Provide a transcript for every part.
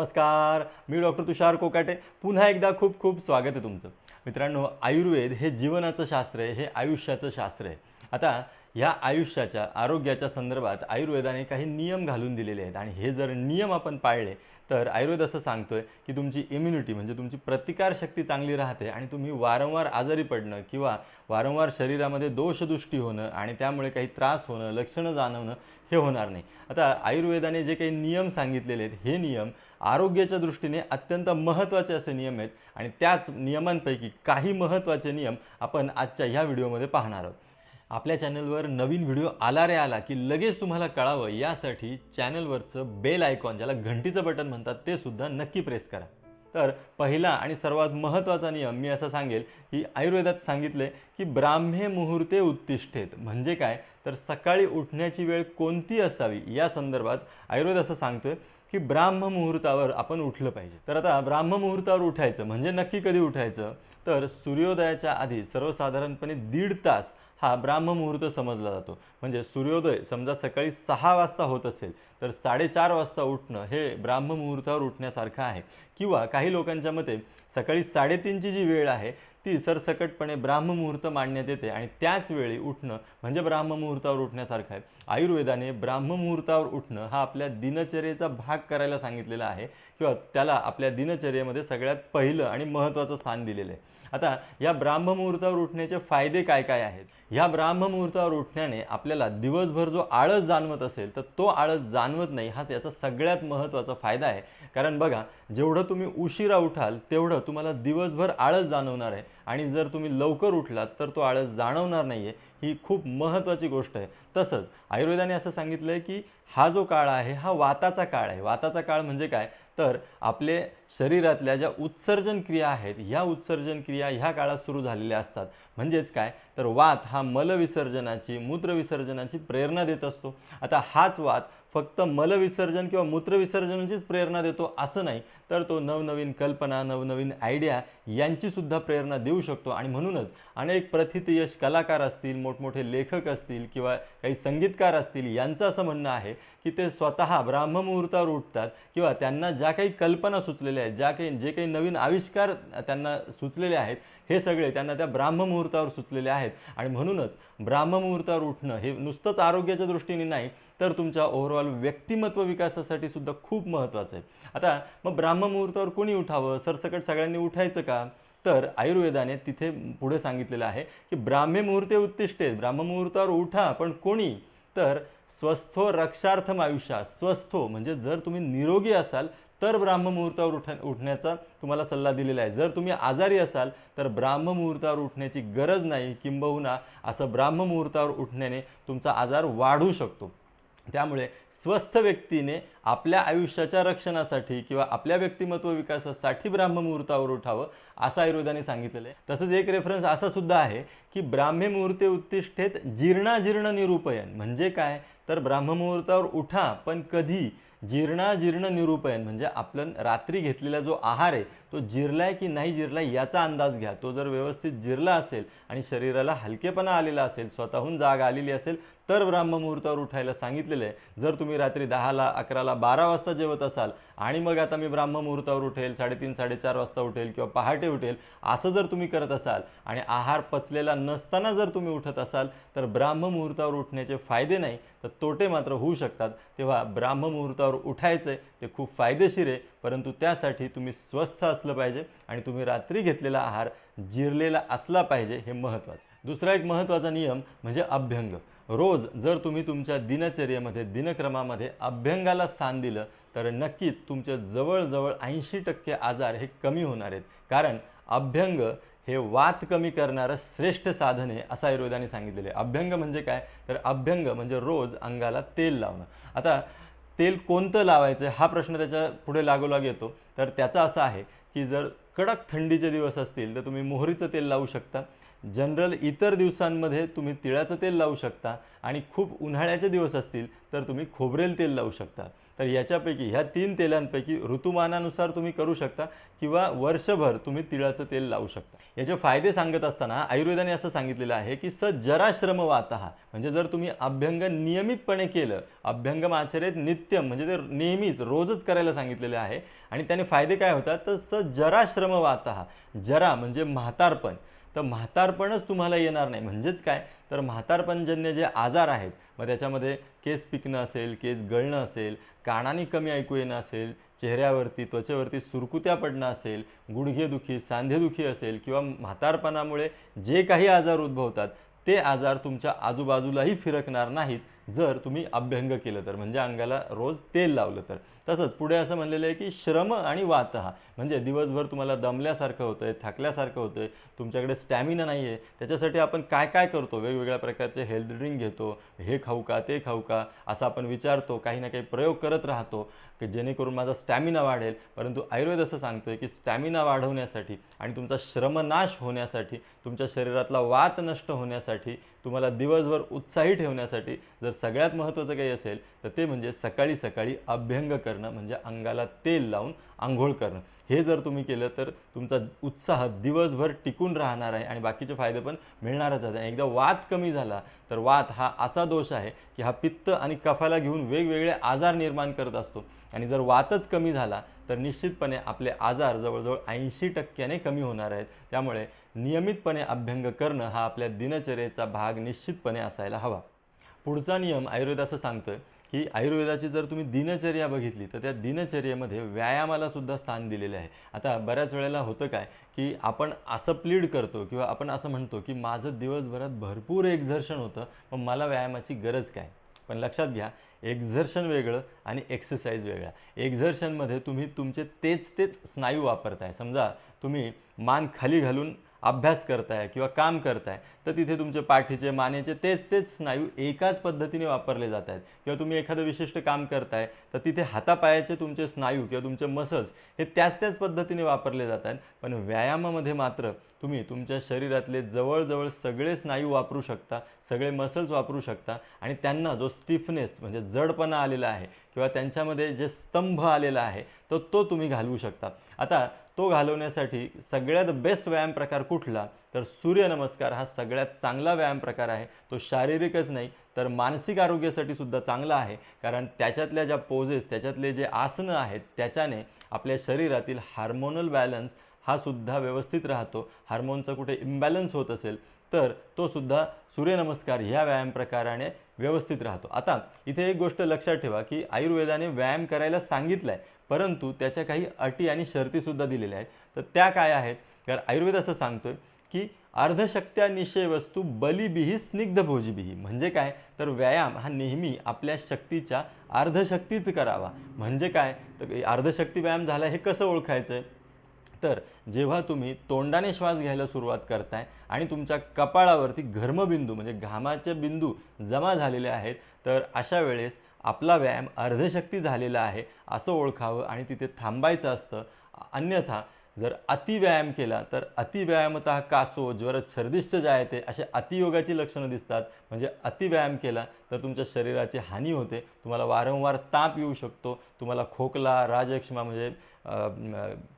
नमस्कार. मी डॉक्टर तुषार कोकाटे. पुन्हा एकदा खूप खूप स्वागत आहे तुमचं. मित्रांनो आयुर्वेद हे जीवनाचं शास्त्र आहे हे आयुष्याचं शास्त्र आहे. आता ह्या आयुष्याच्या आरोग्याच्या संदर्भात आयुर्वेदाने काही नियम घालून दिलेले आहेत. आणि हे जर नियम आपण पाळले तर आयुर्वेद असं सांगतो आहे की तुमची इम्युनिटी म्हणजे तुमची प्रतिकारशक्ती चांगली राहते आणि तुम्ही वारंवार आजारी पडणं किंवा वारंवार शरीरामध्ये दोषदृष्टी होणं आणि त्यामुळे काही त्रास होणं लक्षणं जाणवणं हे होणार नाही. आता आयुर्वेदाने जे काही नियम सांगितलेले आहेत हे नियम आरोग्याच्या दृष्टीने अत्यंत महत्त्वाचे असे नियम आहेत आणि त्याच नियमांपैकी काही महत्त्वाचे नियम आपण आजच्या ह्या व्हिडिओमध्ये पाहणार आहोत. आपल्या चॅनलवर नवीन व्हिडिओ आला रे आला की लगेच तुम्हाला कळावं यासाठी चॅनलवरचं बेल आयकॉन ज्याला घंटीचं बटन म्हणतात ते सुद्धा नक्की प्रेस करा. तर पहिला आणि सर्वात महत्त्वाचा नियम मी असं सांगेल की आयुर्वेदात सांगितले की ब्राह्मे मुहूर्ते उत्तिष्ठेत. म्हणजे काय? तर सकाळी उठण्याची वेळ कोणती असावी? या संदर्भात आयुर्वेद असं सांगतोय की ब्राह्म मुहूर्तावर आपण उठलं पाहिजे. तर आता ब्राह्म मुहूर्तावर उठायचं म्हणजे नक्की कधी उठायचं? तर सूर्योदयाच्या आधी सर्वसाधारणपणे दीड तास हा ब्राह्ममुहूर्त समजला जातो. म्हणजे सूर्योदय समजा सकाळी सहा वाजता होत असेल तर साडेचार वाजता उठणं हे ब्राह्ममुहूर्तावर उठण्यासारखं आहे. किंवा काही लोकांच्या मते सकाळी साडेतीनची जी वेळ आहे ती सरसकटपणे ब्राह्ममुहूर्त मांडण्यात येते आणि त्याच वेळी उठणं म्हणजे ब्राह्ममुहूर्तावर उठण्यासारखं आहे. आयुर्वेदाने ब्राह्ममुहूर्तावर उठणं हा आपल्या दिनचर्येचा भाग करायला सांगितलेला आहे किंवा त्याला आपल्या दिनचर्येमध्ये सगळ्यात पहिलं आणि महत्त्वाचं स्थान दिलेलं आहे. आता या ब्राह्ममुहूर्तावर उठण्याचे फायदे काय काय आहेत? या ब्राह्ममुहूर्तावर उठण्याने आपल्याला दिवसभर जो आळस जाणवत असेल तर तो आळस जाणवत नाही हा त्याचा सगळ्यात महत्त्वाचा फायदा आहे. कारण बघा जेवढं तुम्ही उशिरा उठाल तेवढं तुम्हाला दिवसभर आळस जाणवणार आहे. आणि जर तुम्ही लवकर उठलात तर तो आळस जाणवणार नाही आहे ही खूप महत्त्वाची गोष्ट आहे. तसंच आयुर्वेदाने असं सांगितलं आहे की हा जो काळ आहे हा वाताचा काळ आहे. वाताचा काळ म्हणजे काय? तर आपले शरीरातल्या ज्या उत्सर्जन क्रिया आहेत ह्या उत्सर्जन क्रिया ह्या काळात सुरू झालेल्या असतात. म्हणजेच काय? तर वात हा मलविसर्जनाची मूत्रविसर्जनाची प्रेरणा देत असतो. आता हाच वात फक्त मलविसर्जन किंवा मूत्रविसर्जनाचीच प्रेरणा देतो असं नाही. तर तो नवनवीन कल्पना नवनवीन आयडिया यांचीसुद्धा प्रेरणा देऊ शकतो. आणि म्हणूनच अनेक प्रथितयश कलाकार असतील मोठमोठे लेखक असतील किंवा काही संगीतकार असतील यांचं असं म्हणणं आहे की ते स्वतः ब्राह्ममुहूर्तावर उठतात किंवा त्यांना ज्या काही कल्पना सुचलेल्या आहेत ज्या काही जे काही नवीन आविष्कार त्यांना सुचलेले आहेत हे सगळे त्यांना त्या ब्राह्ममुहूर्तावर सुचलेले आहेत. आणि म्हणूनच ब्राह्ममुहूर्तावर उठणं हे नुसतंच आरोग्याच्या दृष्टीने नाही तर तुमच्या ओव्हरऑल व्यक्तिमत्व विकासासाठी सुद्धा खूप महत्त्वाचं आहे. आता मग ब्राह्म ब्रह्ममुहूर्तावर कोणी उठावं? सरसकट सगळ्यांनी उठायचं का? तर आयुर्वेदाने तिथे पुढे सांगितलेलं आहे की ब्राह्मे मुहूर्ते उत्तिष्ठे. ब्राह्ममुहूर्तावर उठा पण कोणी? तर स्वस्थो रक्षार्थम आयुष्या. स्वस्थो म्हणजे जर तुम्ही निरोगी असाल तर ब्राह्ममुहूर्तावर उठ उठण्याचा तुम्हाला सल्ला दिलेला आहे. जर तुम्ही आजारी असाल तर ब्राह्ममुहूर्तावर उठण्याची गरज नाही किंबहुना असं ब्राह्ममुहूर्तावर उठण्याने तुमचा आजार वाढू शकतो. त्यामुळे स्वस्थ व्यक्तीने आपल्या आयुष्याच्या रक्षणासाठी किंवा आपल्या व्यक्तिमत्व विकासासाठी ब्राह्ममुहूर्तावर उठावं असं आयुर्वेदाने सांगितलेलं आहे. तसंच एक रेफरन्स असा सुद्धा आहे की ब्राह्मे मुहूर्ते उत्तिष्ठेत जीर्णाजीर्ण निरूपयन म्हणजे काय? तर ब्राह्ममुहूर्तावर उठा पण कधी जीर्णाजीर्ण निरूपयन म्हणजे आपण रात्री घेतलेला जो आहार आहे तो जिरलाय की नाही जिरलाय याचा अंदाज घ्या. तो जर व्यवस्थित जिरला असेल आणि शरीराला हलकेपणा आलेला असेल स्वतःहून जाग आलेली असेल तर ब्राह्ममुहूर्तावर उठायला सांगितलेलं आहे. जर तुम्ही रात्री दहाला अकराला बारा वाजता जेवत असाल आणि मग आता मी ब्राह्ममुहूर्तावर उठेल साडेतीन साडेचार वाजता उठेल किंवा पहाटे उठेल असं जर तुम्ही करत असाल आणि आहार पचलेला नसताना जर तुम्ही उठत असाल तर ब्राह्ममुहूर्तावर उठण्याचे फायदे नाही तर तोटे मात्र होऊ शकतात. तेव्हा ब्राह्ममुहूर्तावर उठायचं आहे ते खूप फायदेशीर आहे परंतु त्यासाठी तुम्ही स्वस्थ असलं पाहिजे आणि तुम्ही रात्री घेतलेला आहार जिरलेला असला पाहिजे हे महत्त्वाचं. दुसरा एक महत्त्वाचा नियम म्हणजे अभ्यंग. रोज जर तुम्ही तुमच्या दिनचर्येमध्ये दिनक्रमामध्ये अभ्यंगाला स्थान दिलं तर नक्कीच तुमचे जवळजवळ ऐंशी टक्के आजार हे कमी होणार आहेत. कारण अभ्यंग हे वात कमी करणारं श्रेष्ठ साधन आहे असं आयुर्वेदाने सांगितलेलं आहे. अभ्यंग म्हणजे काय? तर अभ्यंग म्हणजे रोज अंगाला तेल लावणं. आता तेल कोणतं लावायचं? हा प्रश्न त्याच्या पुढे लागोलाग येतो. तर त्याचा असं आहे की जर कडक थंडीचे दिवस असतील तर तुम्ही मोहरीचं तेल लावू शकता. जनरल इतर दिवसांमध्ये तुम्ही तिळाचं तेल लावू शकता. आणि खूप उन्हाळ्याचे दिवस असतील तर तुम्ही खोबरेल तेल लावू शकता. तर याच्यापैकी ह्या तीन तेलांपैकी ऋतुमानानुसार तुम्ही करू शकता किंवा वर्षभर तुम्ही तिळाचं तेल लावू शकता. याचे फायदे सांगत असताना आयुर्वेदाने असं सांगितलेलं आहे की स जराश्रम श्रम म्हणजे जर तुम्ही अभ्यंग नियमितपणे केलं अभ्यंगम आचरेत नित्यम म्हणजे ते नेहमीच रोजच करायला सांगितलेलं आहे आणि त्याने फायदे काय होतात? तर स जराश्रम श्रम जरा म्हणजे म्हातारपण. तर म्हातारपणच तुम्हाला येणार नाही. म्हणजेच काय? तर म्हातारपणजन्य जे आजार आहेत मग त्याच्यामध्ये केस पिकणं असेल केस गळणं असेल कानाने कमी ऐकू येणं असेल चेहऱ्यावरती त्वचेवरती सुरकुत्या पडणं असेल गुडघेदुखी सांधेदुखी असेल किंवा म्हातारपणामुळे जे काही आजार उद्भवतात ते आजार तुमच्या आजूबाजूलाही फिरकणार नाहीत. जर तुम्ही अभ्यंग केलं तर म्हणजे अंगाला रोज तेल लावलं तर. तसंच पुढे असं म्हणलेलं आहे की श्रम आणि वातहा म्हणजे दिवसभर तुम्हाला दमल्यासारखं होतं आहे थकल्यासारखं होतं आहे तुमच्याकडे स्टॅमिना नाही आहे. त्याच्यासाठी आपण काय काय करतो? वेगवेगळ्या प्रकारचे हेल्थ ड्रिंक घेतो. हे खाऊ का ते खाऊ का? असं आपण विचारतो. काही ना काही प्रयोग करत राहतो. की जेणेकरून माझा स्टॅमिना वाढेल. परंतु आयुर्वेद असं सांगतोय की स्टॅमिना वाढवण्यासाठी आणि तुमचा श्रमनाश होण्यासाठी तुमच्या शरीरातला वात नष्ट होण्यासाठी तुम्हाला दिवसभर उत्साही ठेवण्यासाठी जर सगळ्यात महत्त्वाचं काही असेल तर ते म्हणजे सकाळी सकाळी अभ्यंग करणं म्हणजे अंगाला तेल लावून आंघोळ करणं. हे जर तुम्ही केलं तर तुमचा उत्साह दिवसभर टिकून राहणार आहे आणि बाकीचे फायदे पण मिळणारच आहेत. एकदा वात कमी झाला तर वात हा असा दोष आहे की हा पित्त आणि कफाला घेऊन वेगवेगळे आजार निर्माण करत असतो. आणि जर वातच कमी झाला तर निश्चितपणे आपले आजार जवळजवळ ऐंशी टक्क्याने कमी होणार आहेत. त्यामुळे नियमितपणे अभ्यंग करणं हा आपल्या दिनचर्येचा भाग निश्चितपणे असायला हवा. पुढचा नियम आयुर्वेदाचं सांगतोय की आयुर्वेदाची जर तुम्ही दिनचर्या बघितली तर त्या दिनचर्येमध्ये व्यायामाला सुद्धा स्थान दिलेले आहे. आता बऱ्याच वेळेला होतं काय की आपण असं प्लीड करतो किंवा आपण असं म्हणतो की माझं दिवसभरात भरपूर एक्झर्शन होतं मग मला व्यायामाची गरज काय? पण लक्षात घ्या एक्झर्शन वेगळं आणि एक्सरसाइज वेगळा. एक्झर्शनमध्ये तुम्ही तुमचे तेच तेच स्नायू वापरताय. समजा तुम्ही मान खाली घालून अभ्यास करताय किंवा काम करताय तर तिथे तुमचे पाठीचे मानेचे तेच तेच स्नायू एकाच पद्धतीने वापरले जात आहेत किंवा तुम्ही एखादं विशिष्ट काम करताय तर तिथे हातापायाचे तुमचे स्नायू किंवा तुमचे मसल्स हे त्याच त्याच पद्धतीने वापरले जात आहेत पण व्यायामामध्ये मात्र तुम्ही तुमच्या शरीरातले जवळजवळ सगळे स्नायू वापरू शकता सगळे मसल्स वापरू शकता आणि त्यांना जो स्टिफनेस म्हणजे जडपणा आलेला आहे किंवा त्यांच्यामध्ये जे स्तंभ आलेला आहे तर तो तुम्ही घालवू शकता. आता तो घालवण्यासाठी सगळ्यात बेस्ट व्यायाम प्रकार कुठला? तर सूर्यनमस्कार हा सगळ्यात चांगला व्यायाम प्रकार आहे. तो शारीरिकच नाही तर मानसिक आरोग्यासाठी सुद्धा चांगला आहे. कारण त्याच्यातल्या ज्या पोजेस त्याच्यातले जे आसनं आहेत त्याच्याने आपल्या शरीरातील हार्मोनल बॅलन्स हा सुद्धा व्यवस्थित राहतो. हार्मोनचा कुठे इम्बॅलन्स होत असेल तर तो सुद्धा सूर्यनमस्कार ह्या व्यायाम प्रकाराने व्यवस्थित राहतो. आता इथे एक गोष्ट लक्षात ठेवा की आयुर्वेदाने व्यायाम करायला सांगितलं आहे परंतु त्याच्या काही अटी आणि शर्तीसुद्धा दिलेल्या आहेत. तर त्या काय आहेत? तर आयुर्वेद असं सांगतोय की अर्धशक्त्या निश्चय वस्तू बलिबिही स्निग्ध भोजीबिही म्हणजे काय? तर व्यायाम हा नेहमी आपल्या शक्तीच्या अर्धशक्तीच करावा. म्हणजे काय? तर अर्धशक्ती व्यायाम झाला हे कसं ओळखायचं आहे तर जेव्हा तुम्ही तोंडाने श्वास घ्यायला सुरुवात करताय आणि तुमच्या कपाळावरती घर्मबिंदू म्हणजे घामाचे बिंदू जमा झालेले आहेत तर अशा वेळेस आपला व्यायाम अर्धशक्ती झालेला आहे असं ओळखावं आणि तिथे थांबायचं असतं. अन्यथा जर अतिव्यायाम केला तर अतिव्यायामत कासो ज्वर छर्दिष्ट जायते असे अतियोगाची लक्षणं दिसतात. म्हणजे अतिव्यायाम केला तर तुमच्या शरीराची हानी होते. तुम्हाला वारंवार ताप येऊ शकतो. तुम्हाला खोकला राजक्षमा म्हणजे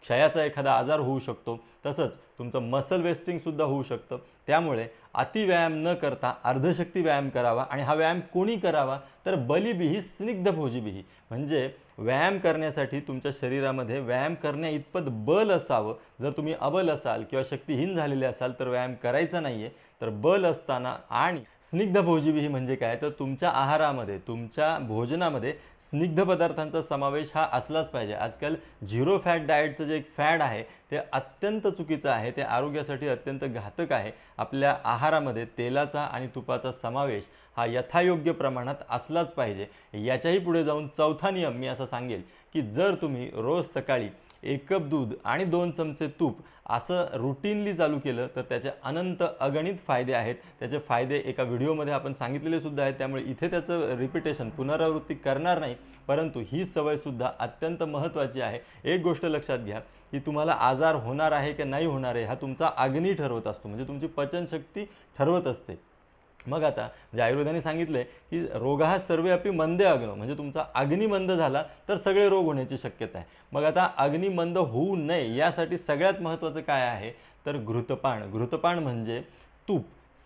क्षयाचा एखादा आजार होऊ शकतो. तसंच तुमचं मसल वेस्टिंगसुद्धा होऊ शकतं. त्यामुळे अतिव्यायाम न करता अर्धशक्ती व्यायाम करावा आणि हा व्यायाम कोणी करावा? तर बलिबिही स्निग्ध भोजीबिही म्हणजे व्यायाम करण्यासाठी तुमच्या शरीरामध्ये व्यायाम करण्या इतपत बल असावं. जर तुम्ही अबल असाल किंवा शक्तिहीन झालेले असाल तर व्यायाम करायचा नाही आहे तर बल असताना आणि स्निग्ध भोजीबिही म्हणजे काय? तर तुमच्या आहारामध्ये तुमच्या भोजनामध्ये स्निग्ध पदार्थांचा समावेश हा असलाच पाहिजे. आजकाल झिरो फॅट डाएटचं जे एक फॅड आहे ते अत्यंत चुकीचं आहे ते आरोग्यासाठी अत्यंत घातक आहे. आपल्या आहारामध्ये तेलाचा आणि तुपाचा समावेश हा यथायोग्य प्रमाणात असलाच पाहिजे. याच्याही पुढे जाऊन चौथा नियम मी असं सांगेल की जर तुम्ही रोज सकाळी एक कप दूध आणि दोन चमचे तूप असं रुटीनली चालू केलं तर त्याचे अनंत अगणित फायदे आहेत. त्याचे फायदे एका व्हिडिओमध्ये आपण सांगितलेले सुद्धा आहेत. त्यामुळे इथे त्याचं रिपिटेशन पुनरावृत्ती करणार नाही परंतु ही सवयसुद्धा अत्यंत महत्त्वाची आहे. एक गोष्ट लक्षात घ्या की तुम्हाला आजार होणार आहे की नाही होणार आहे हा तुमचा अग्नी ठरवत असतो. म्हणजे तुमची पचनशक्ती ठरवत असते. मग आता म्हणजे आयुर्वेदाने सांगितले की रोग हा सर्वे अपि मंदे अग्न. म्हणजे तुमचा अग्निमंद झाला तर सगळे रोग होण्याची शक्यता आहे. मग आता अग्निमंद होऊ नये यासाठी सगळ्यात महत्त्वाचं काय आहे? तर घृतपान. घृतपान म्हणजे तूप.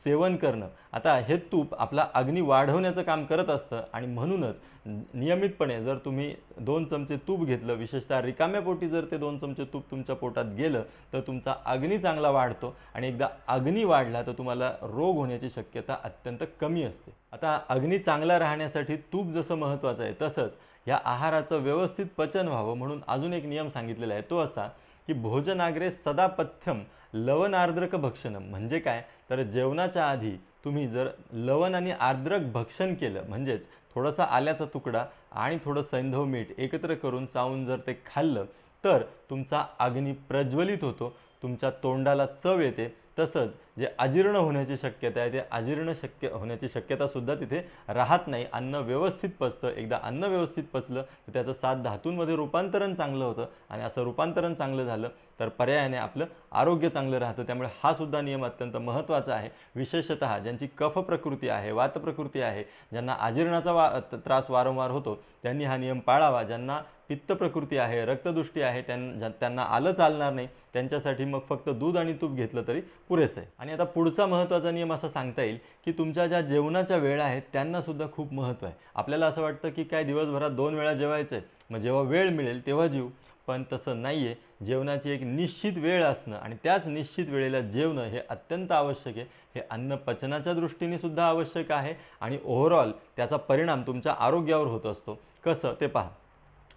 सेवन करणं. आता हे तूप आपला अग्नी वाढवण्याचं काम करत असतं आणि म्हणूनच नियमितपणे जर तुम्ही दोन चमचे तूप घेतलं विशेषतः रिकाम्या पोटी जर ते दोन चमचे तूप तुमच्या पोटात गेलं तर तुमचा अग्नी चांगला वाढतो आणि एकदा अग्नी वाढला तर तुम्हाला रोग होण्याची शक्यता अत्यंत कमी असते. आता अग्नी चांगला राहण्यासाठी तूप जसं महत्त्वाचं आहे तसंच या आहाराचं व्यवस्थित पचन व्हावं म्हणून अजून एक नियम सांगितलेला आहे तो असा की भोजनाग्रे सदा पथ्यम लवण आर्द्रक भक्षणं. म्हणजे काय? तर जेवणाच्या आधी तुम्ही जर लवण आणि आर्द्रक भक्षण केलं म्हणजेच थोडासा आल्याचा तुकडा आणि थोडं सैंधव मीठ एकत्र करून चावून जर ते खाल्लं तर तुमचा अग्नी प्रज्वलित होतो तुमच्या तोंडाला चव येते. तसंच जे अजीर्ण होण्याची शक्यता आहे ते अजीर्ण शक्य होण्याची शक्यतासुद्धा तिथे राहत नाही. अन्न व्यवस्थित पचतं. एकदा अन्न व्यवस्थित पचलं तर त्याचं सात धातूंमध्ये रूपांतरण चांगलं होतं आणि असं रूपांतरण चांगलं झालं तर पर्यायाने आपलं आरोग्य चांगलं राहतं. त्यामुळे हा सुद्धा नियम अत्यंत महत्त्वाचा आहे. विशेषतः ज्यांची कफ प्रकृती आहे वात प्रकृती आहे ज्यांना आजीर्णाचा वा त्रास वारंवार होतो त्यांनी हा नियम पाळावा. ज्यांना पित्त प्रकृती आहे रक्तदृष्टी आहे त्यां त्यांना आलं चालणार नाही त्यांच्यासाठी मग फक्त दूध आणि तूप घेतलं तरी पुरेसं आहे. आणि आता पुढचा महत्त्वाचा नियम असा सांगता येईल की तुमच्या ज्या जेवणाच्या वेळा आहेत त्यांनासुद्धा खूप महत्त्व आहे. आपल्याला असं वाटतं की काय दिवसभरात दोन वेळा जेवायचं आहे. मग जेव्हा वेळ मिळेल तेव्हा जीव पण तसं नाही आहे जेवणाची एक निश्चित वेळ असणं आणि त्याच निश्चित वेळेला जेवणं हे अत्यंत आवश्यक आहे. हे अन्न पचनाच्या दृष्टीने सुद्धा आवश्यक आहे आणि ओव्हरऑल त्याचा परिणाम तुमच्या आरोग्यावर होत असतो. कसं? ते पहा.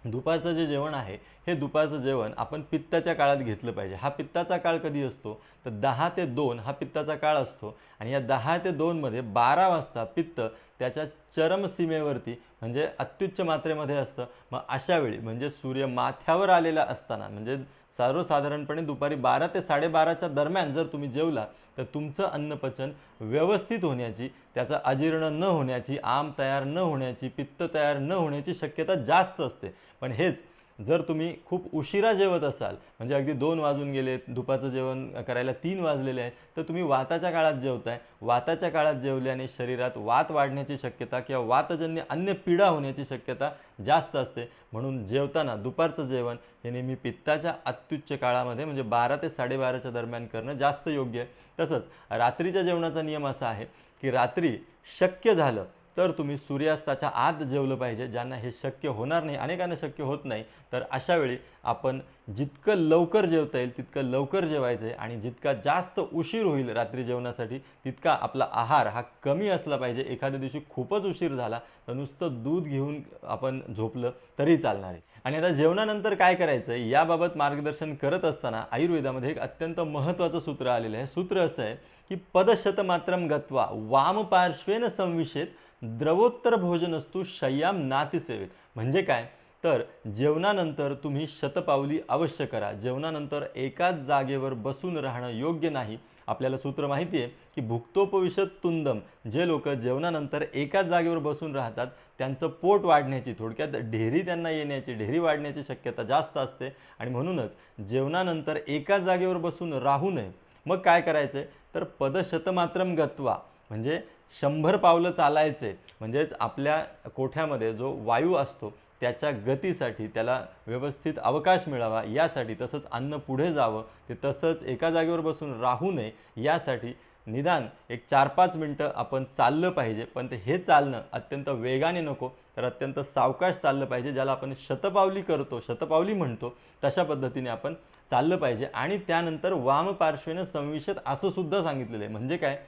दुपारचं जे जेवण आहे हे दुपारचं जेवण आपण पित्ताच्या काळात घेतलं पाहिजे. हा पित्ताचा काळ कधी असतो? तर दहा ते दोन हा पित्ताचा काळ असतो आणि या दहा ते दोनमध्ये बारा वाजता पित्त त्याच्या चरमसीमेवरती म्हणजे अत्युच्च मात्रेमध्ये असतं. मग अशा वेळी म्हणजे सूर्य माथ्यावर आलेला असताना म्हणजे सर्वसाधारणपणे दुपारी बारा ते साडेबाराच्या दरम्यान जर तुम्ही जेवला तर तुमचं अन्नपचन व्यवस्थित होण्याची त्याचं अजीर्ण न होण्याची आम तयार न होण्याची पित्त तयार न होण्याची शक्यता जास्त असते. पण हेच जर तुम्ही खूप उशिरा जेवत असाल म्हणजे अगदी दोन वाजून गेले दुपारचं जेवण करायला तीन वाजलेले आहे तर तुम्ही वाताच्या काळात जेवताय. वाताच्या काळात जेवल्याने शरीरात वात वाढण्याची शक्यता किंवा वातजन्य अन्य पीडा होण्याची शक्यता जास्त असते. म्हणून जेवताना दुपारचं जेवण हे नेहमी पित्ताच्या अत्युच्च काळामध्ये म्हणजे बारा ते साडेबाराच्या दरम्यान करणं जास्त योग्य आहे. तसंच रात्रीच्या जेवणाचा नियम असा आहे की रात्री शक्य झालं तर तुम्ही सूर्यास्ताच्या आत जेवलं पाहिजे ज्यांना हे शक्य होणार नाही अनेकांना शक्य होत नाही तर अशावेळी आपण जितकं लवकर जेवता येईल तितकं लवकर जेवायचं आहे आणि जितका जास्त उशीर होईल रात्री जेवणासाठी तितका आपला आहार हा कमी असला पाहिजे. एखाद्या दिवशी खूपच उशीर झाला तर नुसतं दूध घेऊन आपण झोपलं तरी चालणार आहे. आणि आता जेवणानंतर काय करायचं आहे? याबाबत मार्गदर्शन करत असताना आयुर्वेदामध्ये एक अत्यंत महत्त्वाचं सूत्र आलेलं आहे. सूत्र असं आहे की पदशतमात्रम गत्वा वामपार्श्वेन संविषेत द्रवोत्तर भोजन असतो शय्याम नातिसेवेत. म्हणजे काय? तर जेवणानंतर तुम्ही शतपावली अवश्य करा. जेवणानंतर एकाच जागेवर बसून राहणं योग्य नाही. आपल्याला सूत्र माहिती आहे की भुक्तोपविशत तुंदम. जे लोक जेवणानंतर एकाच जागेवर बसून राहतात त्यांचं पोट वाढण्याची थोडक्यात ढेरी त्यांना येण्याची ढेरी वाढण्याची शक्यता जास्त असते. आणि म्हणूनच जेवणानंतर एकाच जागेवर बसून राहू नये. मग काय करायचं आहे तर पदशतमात्रम गत्वा. म्हणजे शंभर पावलं चालायचे. म्हणजेच आपल्या कोठ्यामध्ये जो वायू असतो त्याच्या गतीसाठी त्याला व्यवस्थित अवकाश मिळावा यासाठी तसंच अन्न पुढे जावं ते तसंच एका जागेवर बसून राहू नये यासाठी निदान एक चार पाच मिनटं आपण चाललं पाहिजे. पण ते हे चालणं अत्यंत वेगाने नको तर अत्यंत सावकाश चाललं पाहिजे ज्याला आपण शतपावली करतो शतपावली म्हणतो तशा पद्धतीने आपण चाललं पाहिजे. आणि त्यानंतर वामपार्श्वेनं संविषद संविशत असं सुद्धा सांगितलेलं आहे. म्हणजे काय?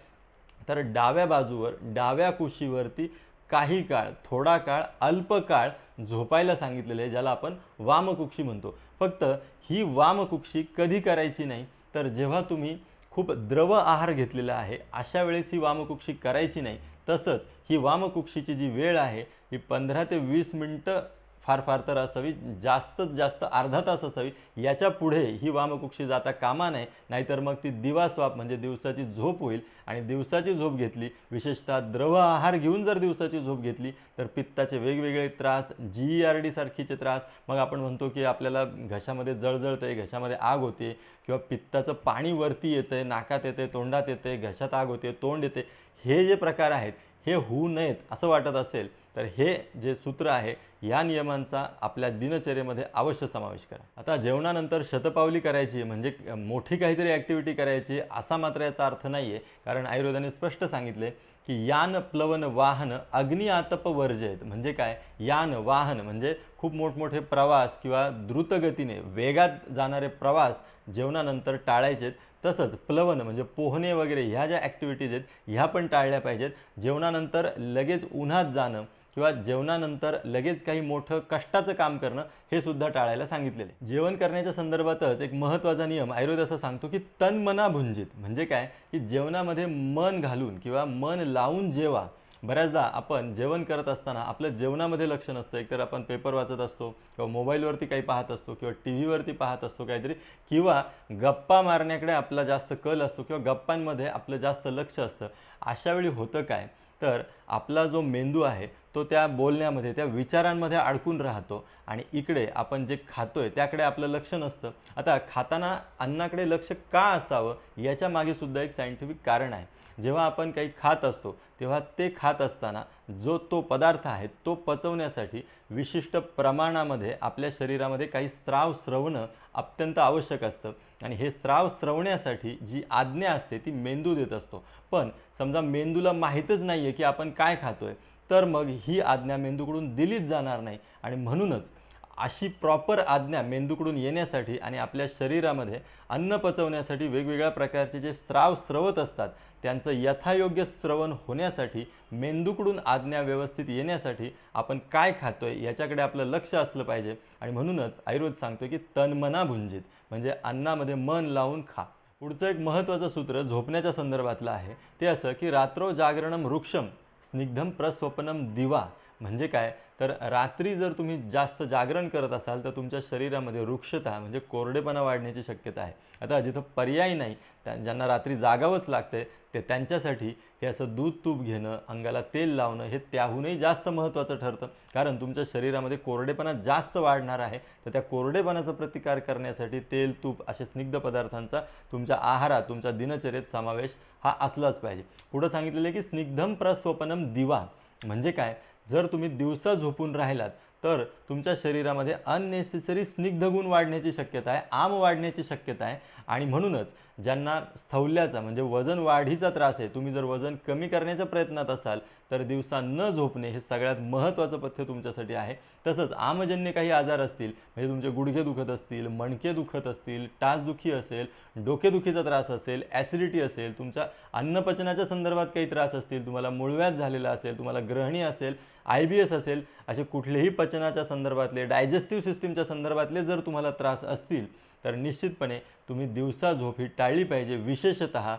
तर डाव्या बाजूवर डाव्या कुशीवरती काही काळ थोडा काळ अल्प काळ झोपायला सांगितलेलं आहे ज्याला आपण वामकुक्षी म्हणतो. फक्त ही वामकुक्षी कधी करायची नाही तर जेव्हा तुम्ही खूप द्रव आहार घेतलेला आहे अशा वेळेस ही वामकुक्षी करायची नाही. तसंच ही वामकुक्षीची जी वेळ आहे ही पंधरा ते वीस मिनटं फार फार तर असावी जास्तीत जास्त अर्धा तास असावी. याच्यापुढे ही वामकुक्षी जाता कामा नये नाहीतर मग ती दिवास्वाप म्हणजे दिवसाची झोप होईल. आणि दिवसाची झोप घेतली विशेषतः द्रव आहार घेऊन जर दिवसाची झोप घेतली तर पित्ताचे वेगवेगळे त्रास जी ई आर डी सारखीचे त्रास. मग आपण म्हणतो की आपल्याला घशामध्ये जळजळते घशामध्ये आग होते किंवा पित्ताचं पाणी वरती येतंय नाकात येते तोंडात येते घशात आग होते तोंड येते. हे जे प्रकार आहेत हे होऊ नयेत असं वाटत असेल तर हे जे सूत्र आहे या नियमांचा आपल्या दिनचर्येमध्ये अवश्य समावेश करा. आता जेवणानंतर शतपावली करायची म्हणजे मोठी काहीतरी ॲक्टिव्हिटी करायची असा मात्र याचा अर्थ नाही आहे कारण आयुर्वेदाने स्पष्ट सांगितले की यान प्लवन वाहन अग्नि आतप वर्जयत म्हणजे काय? यान वाहन म्हणजे खूप मोठमोठे प्रवास किंवा द्रुतगतीने वेगात जाणारे प्रवास जेवणानंतर टाळायचेत. तसंच प्लवन म्हणजे पोहणे वगैरे ह्या ज्या ॲक्टिव्हिटीज आहेत ह्या पण टाळल्या पाहिजेत. जेवणानंतर लगेच उन्हात जाणं किंवा जेवणानंतर लगेच काही मोठं कष्टाचं काम करणं हे सुद्धा टाळायला सांगितलेले जेवण करण्याच्या संदर्भातच एक महत्त्वाचा नियम आयुर्वेद असं सांगतो की तन मना भुंजित. म्हणजे काय? की जेवणामध्ये मन घालून किंवा मन लावून जेवा. बऱ्याचदा आपण जेवण करत असताना आपलं जेवणामध्ये लक्ष नसतं. एकतर आपण पेपर वाचत असतो किंवा मोबाईलवरती काही पाहत असतो किंवा टी व्हीवरती पाहत असतो काहीतरी किंवा गप्पा मारण्याकडे आपला जास्त कल असतो किंवा गप्पांमध्ये आपलं जास्त लक्ष असतं. अशावेळी होतं काय? तर आपला जो मेंदू आहे तो त्या बोलण्यामध्ये त्या विचारांमध्ये अडकून राहतो आणि इकडे आपण जे खातोय त्याकडे आपलं लक्ष नसतं. आता खाताना अन्नाकडे लक्ष का असावं याच्या मागे सुद्धा एक सायंटिफिक कारण आहे. जेव्हा आपण काही खात असतो तेव्हा ते खात असताना जो तो पदार्थ आहे तो पचवण्यासाठी विशिष्ट प्रमाणामध्ये आपल्या शरीरामध्ये काही स्त्राव स्रवणं अत्यंत आवश्यक असतं. आणि हे स्त्राव स्रवण्यासाठी जी आज्ञा असते ती मेंदू देत असतो. पण समजा मेंदूला माहीतच नाही आहे की आपण काय खातोय तर मग ही आज्ञा मेंदूकडून दिलीच जाणार नाही. आणि म्हणूनच अशी प्रॉपर आज्ञा मेंदूकडून येण्यासाठी आणि आपल्या शरीरामध्ये अन्न पचवण्यासाठी वेगवेगळ्या प्रकारचे जे स्त्राव स्रवत असतात त्यांचं यथायोग्य स्रवण होण्यासाठी मेंदूकडून आज्ञा व्यवस्थित येण्यासाठी आपण काय खातोय याच्याकडे आपलं लक्ष असलं पाहिजे. आणि म्हणूनच आयुर्वेद सांगतो की तनमना भुंजित म्हणजे अन्नामध्ये मन लावून खा. पुढचं एक महत्त्वाचं सूत्र झोपण्याच्या संदर्भातलं आहे. ते असं की रात्रो जागरणम वृक्षम स्निग्धम प्रस्वपनम दिवा म्हणजे काय? तर रात्री जर तुम्ही जास्त जागरण करत असाल तर तुमच्या शरीरामध्ये वृक्षता म्हणजे कोरडेपणा वाढण्याची शक्यता आहे. आता जिथं पर्याय नाही त्या ज्यांना रात्री जागावंच लागते ते त्यांच्यासाठी हे असं दूध तूप घेणं अंगाला तेल लावणं हे त्याहूनही जास्त महत्त्वाचं ठरतं. कारण तुमच्या शरीरामध्ये कोरडेपणा जास्त वाढणार आहे तर त्या कोरडेपणाचा प्रतिकार करण्यासाठी तेल तूप असे स्निग्ध पदार्थांचा तुमच्या आहारात तुमच्या दिनचर्येत समावेश हा असलाच पाहिजे. पुढं सांगितलेलं आहे की स्निग्धम प्रस्वपनम दिवा. म्हणजे काय? जर तुम्ही दिवसा झोपून राहिलात तर तुमच्या शरीरामध्ये अननेसेसरी स्निग्ध गुण वाढण्याची शक्यता आहे आम वाढण्याची शक्यता आहे. आणि म्हणूनच ज्यांना स्थौल्याचा म्हणजे वजन वाढीचा त्रास आहे तुम्ही जर वजन कमी करण्याच्या प्रयत्नात असाल तर दिवसा न झोपणे हे सगळ्यात महत्त्वाचं पथ्य तुमच्यासाठी आहे. तसंच आमजन्य काही आजार असतील म्हणजे तुमचे गुडघे दुखत असतील मणके दुखत असतील टाचदुखी असेल डोकेदुखीचा त्रास असेल ॲसिडिटी असेल तुमच्या अन्नपचनाच्या संदर्भात काही त्रास असतील तुम्हाला मुळव्याध झालेला असेल तुम्हाला ग्रहणी असेल आय बी एस असेल असे कुठलेही पचनाच्या संदर्भातले डायजेस्टिव्ह सिस्टीमच्या संदर्भातले जर तुम्हाला त्रास असतील तर निश्चितपणे तुम्ही दिवसा झोप ही टाळली पाहिजे. विशेषतः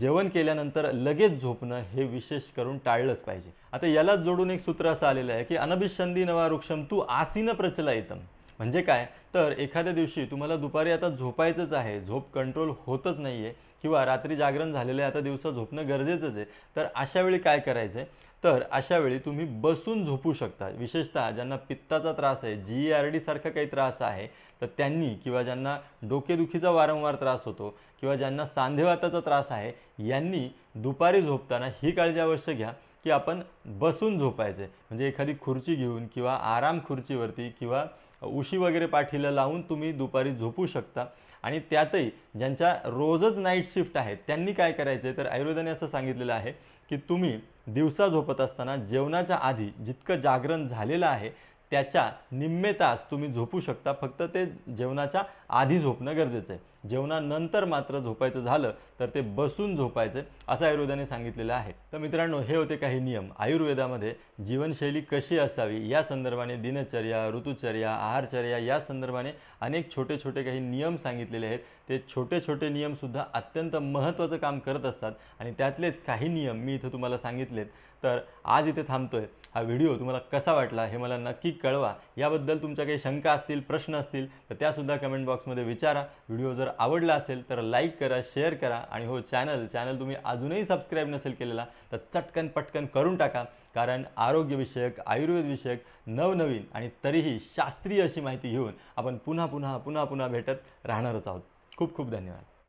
जेवण केल्यानंतर लगेच झोपणं हे विशेष करून टाळलंच पाहिजे. आता यालाच जोडून एक सूत्र असं आलेलं आहे की अनभिषंदी नवा वृक्षम तू आसीन प्रचलायतम म्हणजे काय? तर एखाद्या दिवशी तुम्हाला दुपारी आता झोपायचंच आहे. झोप कंट्रोल होतच नाही आहे किंवा रात्री जागरण झालेलं आहे आता दिवसा झोपणं गरजेचंच आहे. तर अशा वेळी काय करायचं आहे तर अशा वेळी तुम्ही बसून झोपू शकता. विशेषतः ज्यांना पित्ताचा त्रास आहे जी ई आर डी सारखा काही त्रास आहे तर त्यांनी किंवा ज्यांना डोकेदुखीचा वारंवार त्रास होतो किंवा ज्यांना सांधेवाताचा त्रास आहे यांनी दुपारी झोपताना ही काळजी अवश्य घ्या की आपण बसून झोपायचे. म्हणजे एखादी खुर्ची घेऊन किंवा आराम खुर्चीवरती किंवा उशी वगैरे पाठीला लावून तुम्ही दुपारी झोपू शकता. आणि त्यातही ज्यांच्या रोजच नाईट शिफ्ट आहे त्यांनी काय करायचं? आहे तर आयुर्वेदाने असं सांगितलेलं आहे की तुम्ही दिवसा झोपत असताना जेवणाच्या आधी जितकं जागरण झालेलं आहे त्याच्या निम्मे तास तुम्ही झोपू शकता. फक्त ते जेवणाच्या आधी झोपणं गरजेचं आहे. जेवणानंतर मात्र झोपायचं झालं तर ते बसून झोपायचं असं आयुर्वेदाने सांगितलेलं आहे. तर मित्रांनो हे होते काही नियम. आयुर्वेदामध्ये जीवनशैली कशी असावी या संदर्भाने दिनचर्या ऋतुचर्या आहारचर्या या संदर्भाने अनेक छोटे छोटे काही नियम सांगितलेले आहेत. ते छोटे छोटे नियमसुद्धा अत्यंत महत्त्वाचं काम करत असतात. आणि त्यातलेच काही नियम मी इथं तुम्हाला सांगितलेत. तर आज इथे थांबतोय. हा व्हिडिओ तुम्हाला कसा वाटला हे मला नक्की कळवा. याबद्दल तुमच्या काही शंका असतील प्रश्न असतील तर त्यासुद्धा कमेंट बॉक्समध्ये विचारा. व्हिडिओ जर आवडला असेल तर लाईक करा शेअर करा आणि हो चॅनल चॅनल तुम्ही अजूनही सबस्क्राईब नसेल केलेला तर चटकन पटकन करून टाका. कारण आरोग्यविषयक आयुर्वेदविषयक नवनवीन आणि तरीही शास्त्रीय अशी माहिती घेऊन आपण पुन्हा पुन्हा पुन्हा पुन्हा भेटत राहणारच आहोत. खूप खूप धन्यवाद.